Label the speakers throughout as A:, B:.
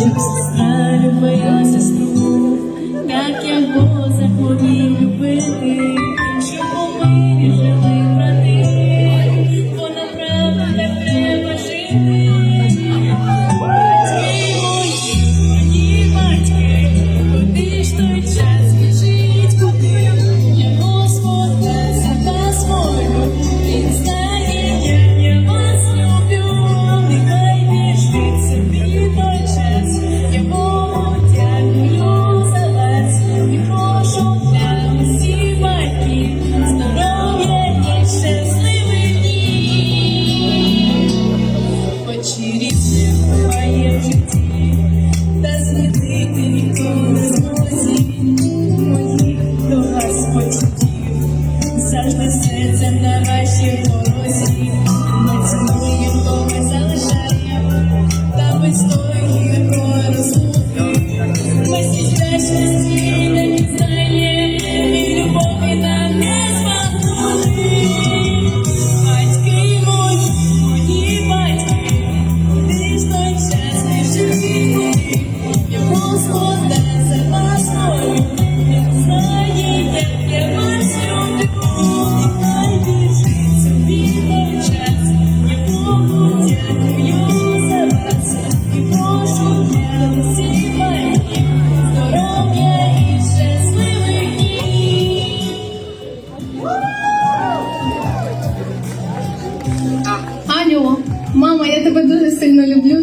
A: Jesus.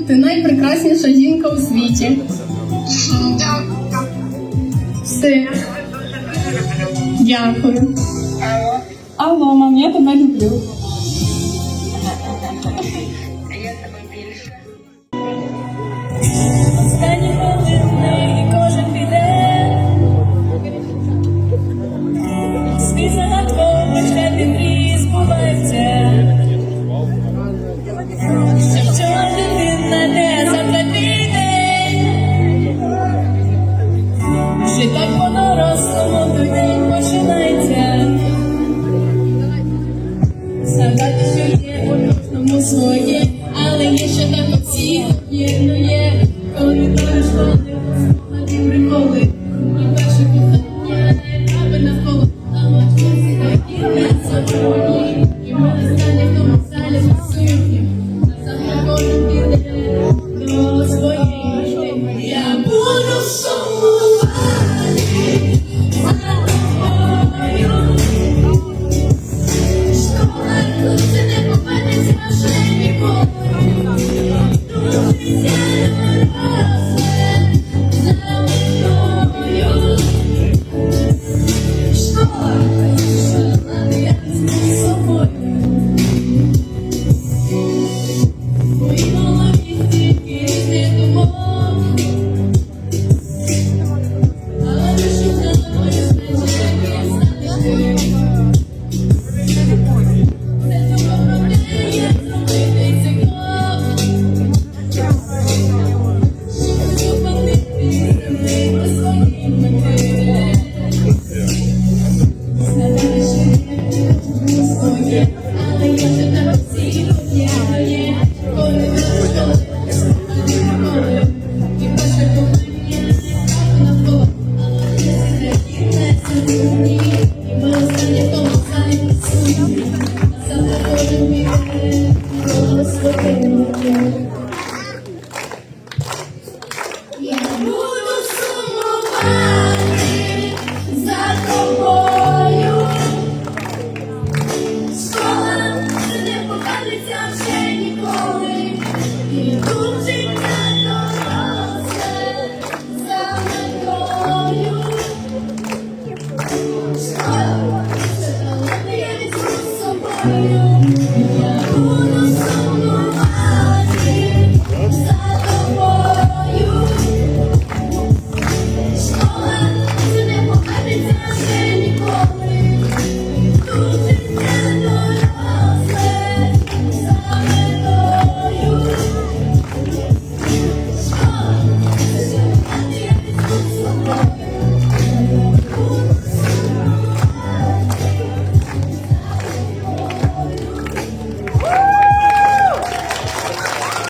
A: Ти найпрекрасніша жінка у світі. Все. Дякую.
B: Алло, мам, я тебе люблю.
C: Сказати, що є у кожному своє, але є ще так оцінює, коли то